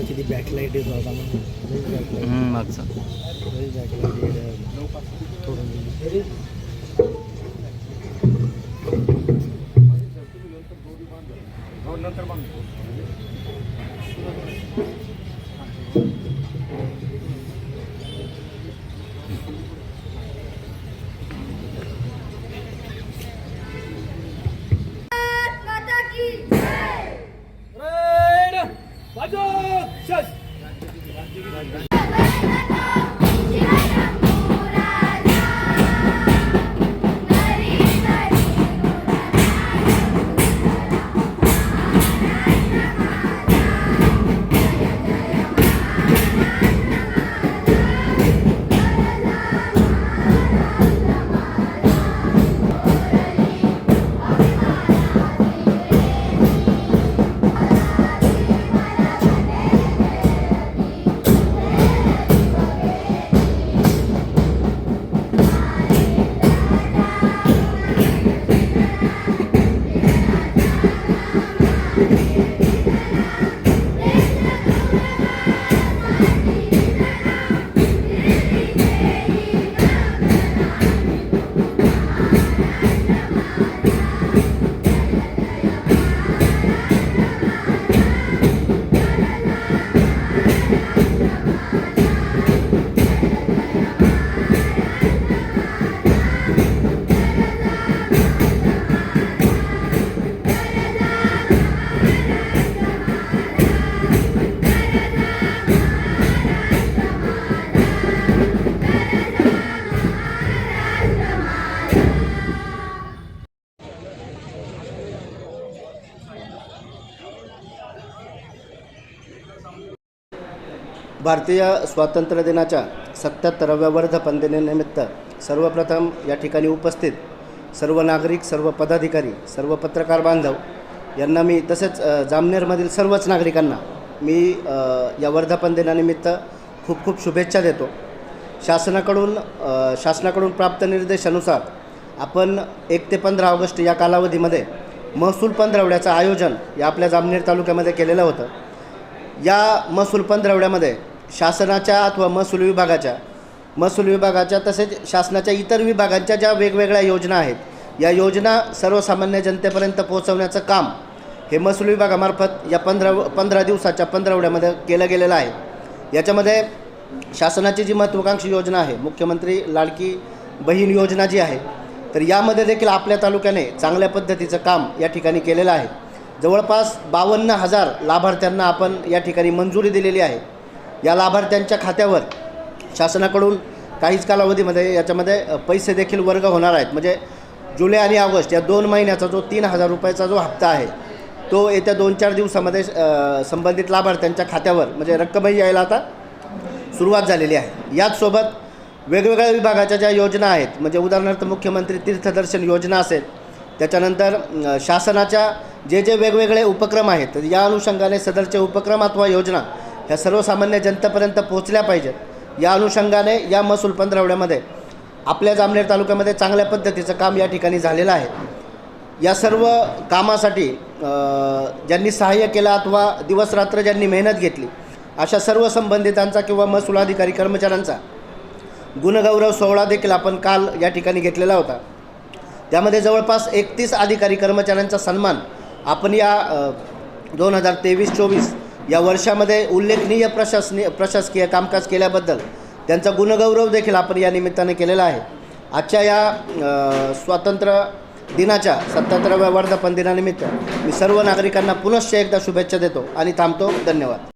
ಕಿದಿ ಇದು back light ಇದೆ ಅದನ್ನ ಹ್ಮ್ ಅದು ಸರ್ ಬ್ಯಾಕ್ ಲೈಟ್ ಇದೆ ತೋಡಿ ನಂತರ ಬಂದು Vai, जय भारतीय स्वातंत्र्य दिनाच्या सत्याहत्तराव्या वर्धापन दिनानिमित्त सर्वप्रथम या ठिकाणी उपस्थित सर्व नागरिक सर्व पदाधिकारी सर्व पत्रकार बांधव यांना मी तसेच जामनेरमधील सर्वच नागरिकांना मी या वर्धापन दिनानिमित्त खूप खूप शुभेच्छा देतो. शासनाकडून शासनाकडून प्राप्त निर्देशानुसार आपण एक ते पंधरा ऑगस्ट या कालावधीमध्ये महसूल पंधरवड्याचं आयोजन या आपल्या जामनेर तालुक्यामध्ये केलेलं होतं. या महसूल पंधरवड्यामध्ये शासनाच्या अथवा महसूल विभागाच्या. महसूल विभागाच्या तसेच शासनाच्या इतर विभागांच्या ज्या वेगवेगळ्या योजना आहेत या योजना सर्वसामान्य जनतेपर्यंत पोहोचवण्याचं काम हे महसूल विभागामार्फत या पंधरा पंधरा दिवसाच्या पंधरवड्यामध्ये केलं गेलेलं आहे. याच्यामध्ये शासनाची जी महत्त्वाकांक्षी योजना आहे मुख्यमंत्री लाडकी बहीण योजना जी आहे तर यामध्ये देखील आपल्या तालुक्याने चांगल्या पद्धतीचं काम या ठिकाणी केलेलं आहे. जवळपास बावन्न हजार लाभार्थ्यांना आपण या ठिकाणी मंजुरी दिलेली आहे. या लाभार्थ्यांच्या खात्यावर शासनाकडून काहीच कालावधीमध्ये याच्यामध्ये पैसे देखील वर्ग होणार आहेत. म्हणजे जुलै आणि ऑगस्ट या दोन महिन्याचा जो तीन हजार रुपयाचा जो हप्ता आहे तो येत्या दोन चार दिवसामध्ये संबंधित लाभार्थ्यांच्या खात्यावर म्हणजे रक्कमही यायला आता सुरुवात झालेली आहे. याचसोबत वेगवेगळ्या विभागाच्या ज्या योजना आहेत म्हणजे उदाहरणार्थ मुख्यमंत्री तीर्थदर्शन योजना असेल त्याच्यानंतर शासनाच्या जे जे वेगवेगळे उपक्रम आहेत या अनुषंगाने सदरचे उपक्रम अथवा योजना ह्या सर्वसामान्य जनतेपर्यंत पोहोचल्या पाहिजेत. या अनुषंगाने या महसूल पंधरवड्यामध्ये आपल्या जामनेर तालुक्यामध्ये चांगल्या पद्धतीचं काम या ठिकाणी झालेलं आहे. या सर्व कामासाठी ज्यांनी सहाय्य केलं अथवा दिवसरात्र ज्यांनी मेहनत घेतली अशा सर्व संबंधितांचा किंवा महसूल अधिकारी कर्मचाऱ्यांचा गुणगौरव सोहळा देखील आपण काल या ठिकाणी घेतलेला होता. त्यामध्ये जवळपास एकतीस अधिकारी कर्मचाऱ्यांचा सन्मान आपण या दोन हजार तेवीस चोवीस या वर्षामध्ये उल्लेखनीय प्रशासनीय प्रशासकीय कामकाज केल्याबद्दल त्यांचा गुणगौरव देखील आपण या निमित्ताने केलेला आहे. आजच्या या स्वातंत्र्य दिनाच्या सत्याहत्तराव्या वर्धापन दिनानिमित्त मी सर्व नागरिकांना पुनश्च एकदा शुभेच्छा देतो आणि थांबतो. धन्यवाद.